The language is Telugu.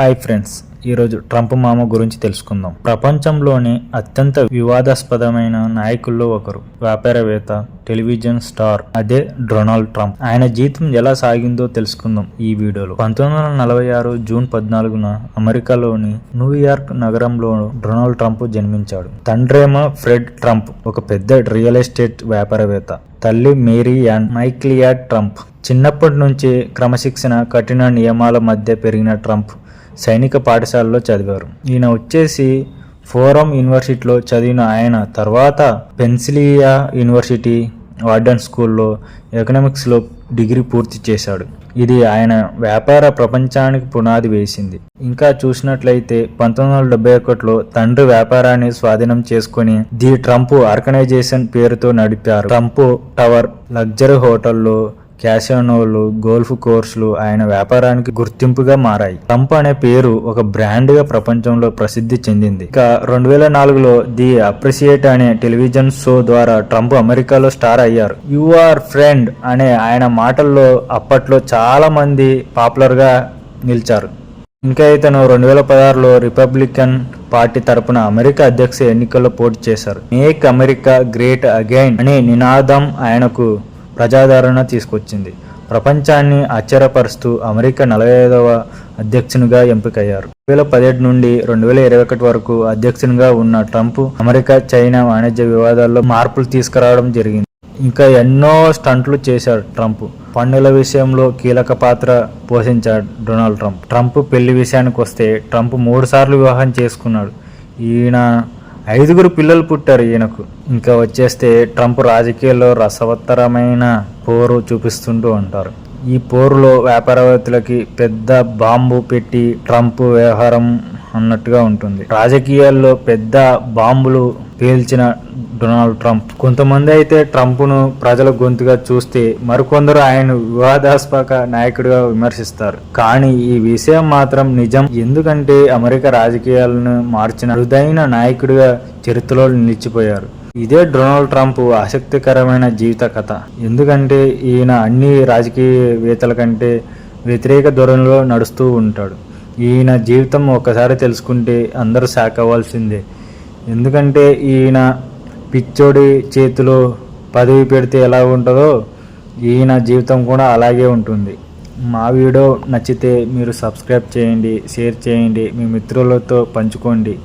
హాయ్ ఫ్రెండ్స్ ఈరోజు ట్రంప్ మామ గురించి తెలుసుకుందాం. ప్రపంచంలోని అత్యంత వివాదాస్పదమైన నాయకుల్లో ఒకరు వ్యాపారవేత్త టెలివిజన్ స్టార్ అదే డొనాల్డ్ ట్రంప్. ఆయన జీతం ఎలా సాగిందో తెలుసుకుందాం ఈ వీడియోలో. పంతొమ్మిది వందల నలభై ఆరు జూన్ పద్నాలుగున అమెరికాలోని న్యూయార్క్ నగరంలో డొనాల్డ్ ట్రంప్ జన్మించాడు. తండ్రేమో ఫ్రెడ్ ట్రంప్ ఒక పెద్ద రియల్ ఎస్టేట్ వ్యాపారవేత్త. తల్లి మేరీ యాన్ మైక్లియాడ్ ట్రంప్. చిన్నప్పటి నుంచి క్రమశిక్షణ కఠిన నియమాల మధ్య పెరిగిన ట్రంప్. సైనిక పాఠశాలలో చదివారు. ఈయన వచ్చేసి ఫోరం యూనివర్సిటీలో చదివిన ఆయన. తర్వాత పెన్సిలియా యూనివర్సిటీ వార్డన్ స్కూల్లో ఎకనామిక్స్లో డిగ్రీ పూర్తి చేశాడు. ఇది ఆయన వ్యాపార ప్రపంచానికి పునాది వేసింది. ఇంకా చూసినట్లయితే పంతొమ్మిది వందల డెబ్బై ఒకటిలో తండ్రి వ్యాపారాన్ని స్వాధీనం చేసుకుని ది ట్రంప్ ఆర్గనైజేషన్ పేరుతో నడిపారు. ట్రంప్ టవర్ లగ్జరీ హోటల్లో క్యాసినోలు గోల్ఫ్ కోర్సులు ఆయన వ్యాపారానికి గుర్తింపుగా మారాయి. ట్రంప్ అనే పేరు ఒక బ్రాండ్గా ప్రపంచంలో ప్రసిద్ధి చెందింది. ఇక రెండు వేల నాలుగులో ది అప్రిసియేట్ అనే టెలివిజన్ షో ద్వారా ట్రంప్ అమెరికాలో స్టార్ అయ్యారు. యు ఆర్ ఫ్రెండ్ అనే ఆయన మాటల్లో అప్పట్లో చాలా మంది పాపులర్గా నిలిచారు. ఇంకా ఇతను రెండు వేల పదహారులో రిపబ్లికన్ పార్టీ తరపున అమెరికా అధ్యక్ష ఎన్నికల్లో పోటీ చేశారు. మేక్ అమెరికా గ్రేట్ అగైన్ అనే నినాదం ఆయనకు ప్రజాదరణ తీసుకొచ్చింది. ప్రపంచాన్ని ఆశ్చర్యపరుస్తూ అమెరికా నలభై ఐదవ అధ్యక్షునిగా ఎంపికయ్యారు. రెండు వేల పదిహేడు నుండి రెండు వేల ఇరవై ఒకటి వరకు అధ్యక్షునిగా ఉన్న ట్రంప్ అమెరికా చైనా వాణిజ్య వివాదాల్లో మార్పులు తీసుకురావడం జరిగింది. ఇంకా ఎన్నో స్టంట్లు చేశాడు ట్రంప్. పన్నుల విషయంలో కీలక పాత్ర పోషించాడు డొనాల్డ్ ట్రంప్. ట్రంప్ పెళ్ళి విషయానికి వస్తే ట్రంప్ మూడు సార్లు వివాహం చేసుకున్నాడు. ఈయన ఐదుగురు పిల్లలు పుట్టారు ఈయనకు. ఇంకా వచ్చేస్తే ట్రంప్ రాజకీయాల్లో రసవత్తరమైన పోరు చూపిస్తుంటూ ఉంటారు. ఈ పోరులో వ్యాపారవేత్తలకి పెద్ద బాంబు పెట్టి ట్రంప్ వ్యవహారం అన్నట్టుగా ఉంటుంది. రాజకీయాల్లో పెద్ద బాంబులు పేల్చిన డొనాల్డ్ ట్రంప్. కొంతమంది అయితే ట్రంప్ను ప్రజల గొంతుగా చూస్తే మరికొందరు ఆయన వివాదాస్పద నాయకుడిగా విమర్శిస్తారు. కానీ ఈ విషయం మాత్రం నిజం. ఎందుకంటే అమెరికా రాజకీయాలను మార్చిన అరుదైన నాయకుడిగా చరిత్రలో నిలిచిపోయారు. ఇదే డొనాల్డ్ ట్రంప్ ఆసక్తికరమైన జీవిత కథ. ఎందుకంటే ఈయన అన్ని రాజకీయవేత్తల కంటే వ్యతిరేక ధోరణిలో నడుస్తూ ఉంటాడు. ఈయన జీవితం ఒకసారి తెలుసుకుంటే అందరూ షాక్ అవ్వాల్సిందే. ఎందుకంటే ఈయన పిచ్చోడి చేతిలో పదవి పెడితే ఎలా ఉంటుందో ఈయన జీవితం కూడా అలాగే ఉంటుంది. మా వీడియో నచ్చితే మీరు సబ్స్క్రైబ్ చేయండి షేర్ చేయండి మీ మిత్రులతో పంచుకోండి.